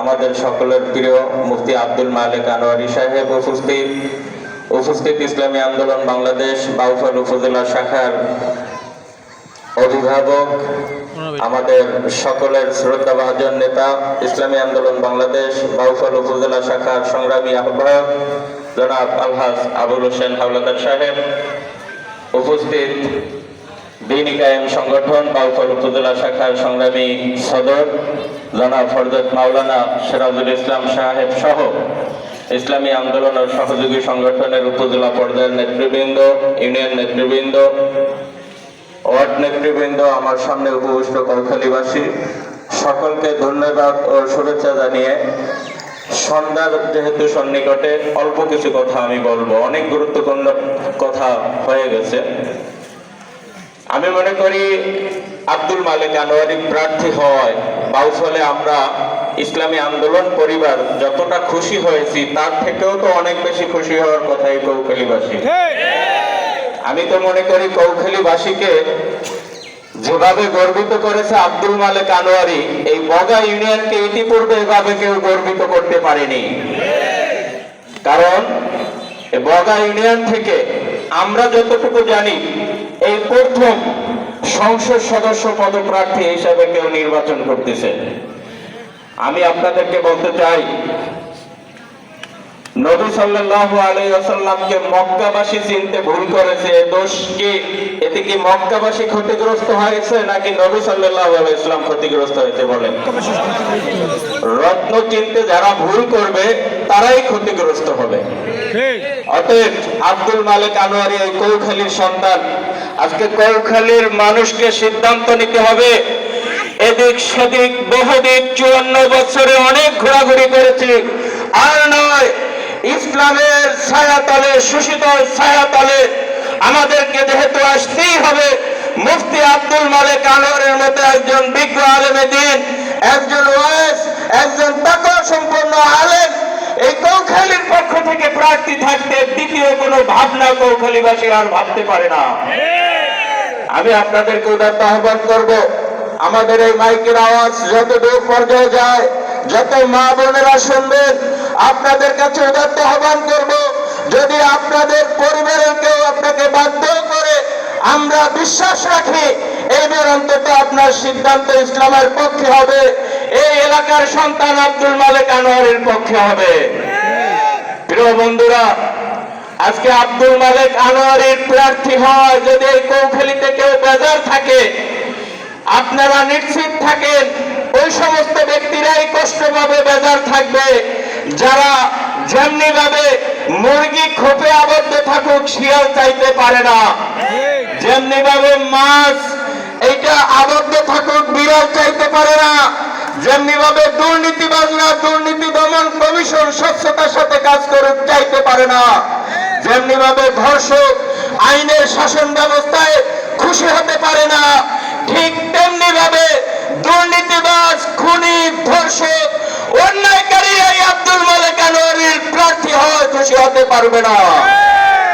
আমাদের সকলের প্রিয় মুফতি আব্দুল মালিক আনোয়ারি সাহেব উপস্থিত। উপস্থিত ইসলামী আন্দোলন বাংলাদেশ বাউফল উপজেলা শাখার অভিভাবক, আমাদের সকলের শ্রদ্ধাভাজন নেতা, ইসলামী আন্দোলন বাংলাদেশ বাউফল উপজেলা শাখার সংগ্রামী আহ্বায়ক, জনাব আলহাজ আবুল হোসেন হাওলাদার সাহেব। উপস্থিত দিনী কায়েম সংগঠন, বাউফল উপজেলা শাখার সংগ্রামী সদর, জনাব ফরজত মাওলানা সিরাজুল ইসলাম সাহেব সহ ইসলামী আন্দোলন ও সহযোগী সংগঠনের উপজেলা পর্যায়ের নেতৃবৃন্দ, ইউনিয়ন নেতৃবৃন্দ, ওয়ার্ড নেতৃবৃন্দ, আমার সামনে উপবিষ্ট কৌখালীবাসী সকলকে ধন্যবাদ ও শুভেচ্ছা জানিয়ে সন্ধ্যার যেহেতু সন্নিকটে অল্প কিছু কথা আমি বলব। অনেক গুরুত্বপূর্ণ কথা হয়ে গেছে। আমি মনে করি আব্দুল মালিক আনোয়ারি প্রার্থী হওয়ায় বাউফলে আমরা ইসলামী আন্দোলন পরিবার যতটা খুশি হয়েছি তার থেকেও তো অনেক বেশি খুশি হওয়ার কথা এই কৌখালীবাসী আমি তো মনে করি কৌখালীবাসীকে যেভাবে গর্বিত করেছে আব্দুল মালিক আনোয়ারি এই বগা ইউনিয়নকে ইতিপূর্বে এভাবে কেউ গর্বিত করতে পারেনি। কারণ এই বগা ইউনিয়ন থেকে আমরা যতটুকু জানি এই প্রথম সংসদ সদস্য পদপ্রার্থী হিসাবে কেউ নির্বাচন করতেছে। আমি আপনাদেরকে বলতে চাই নবী সাল্লাল্লাহু আলাইহি ওয়াসাল্লামকে মক্কাবাসী চিনতে ভুল করেছে দোষ কি? এতে কি মক্কাবাসী ক্ষতিগ্রস্ত হয়েছে নাকি নবী সাল্লাল্লাহু আলাইহি ওয়াসাল্লাম ক্ষতিগ্রস্ত হয়েছে বলেন। রত্ন চিনতে যারা ভুল করবে তারাই ক্ষতিগ্রস্ত হবে। অতএব আব্দুল মালিক আনোয়ারি এই কৌখালীর সন্তান। আজকে কৌখালীর মানুষকে সিদ্ধান্ত নিতে হবে। এদিক সেদিক বহুদিক চুয়ান্ন বছরে অনেক ঘোরাঘুরি করেছি। আর নয়, ইসলামের ছায়াতলে সুশীতল ছায়াতলে আমাদেরকে যেহেতু আসতেই হবে, মুফতি আব্দুল মালিক আনোয়ারের মতো একজন বিজ্ঞ আলেমে দিন, একজন ওয়াইস, একজন তাকওয়া সম্পন্ন আলেম, এই কৌখালীর পক্ষ থেকে প্রার্থী থাকতে দ্বিতীয় কোনো ভাবনা কৌখালীবাসী আর ভাবতে পারে না। আমি আপনাদেরকে উদাত্ত আহ্বান করব আমাদের এই মাইকের আওয়াজ যত দূর পর্যায়ে যায় যত মা বোনেরা শুনবেন আপনাদের কাছে উদাত্ত আহ্বান করব যদি আপনাদের পরিবারের কেউ আপনাকে বাধ্য করে আমরা বিশ্বাস রাখি এইবার অন্তত আপনার সিদ্ধান্ত ইসলামের পক্ষে হবে এই এলাকার সন্তান আব্দুল মালিক আনোয়ারের পক্ষে হবে। প্রিয় বন্ধুরা আজকে আব্দুল মালিক আনোয়ারের প্রার্থী হয়, যদি এই কৌখালিতে কেউ বেজার থাকে, আপনারা নিশ্চিত থাকেন, ওই সমস্ত ব্যক্তিরাই কষ্ট পাবে, বেজার থাকবে। যারা যেমনি ভাবে মুরগি খোপে আবদ্ধ থাকুক, শিয়াল চাইতে পারে না। যেমনি ভাবে মাছ এইটা আবদ্ধ থাকুক, বিড়াল চাইতে পারে না। যেমনি ভাবে দুর্নীতিবাজরা দুর্নীতি দমন কমিশন স্বচ্ছতার সাথে কাজ করুক, চাইতে পারে না। যেমনি ভাবে ধর্ষক আইনের শাসন ব্যবস্থায় খুশি হতে পারে না, ঠিক তেমনিভাবে দুর্নীতিবাজ, খুনি, ধর্ষক, অন্যায়কারী এই আব্দুল মালিক আনোয়ারির প্রার্থী হয় খুশি হতে পারবে না।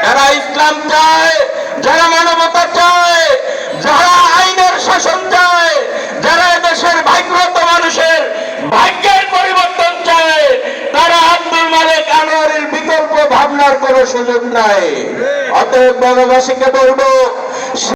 যারা ইসলাম চায়, যারা মানবতা চায় যারা আইনের শাসন চায় যারা দেশের ভাগ্যগত মানুষের ভাগ্যের পরিবর্তন চায় তারা আব্দুল মালিক আনোয়ারের বিকল্প ভাবনার কোনো সুযোগ নাই। অতএব বনবাসীকে বলব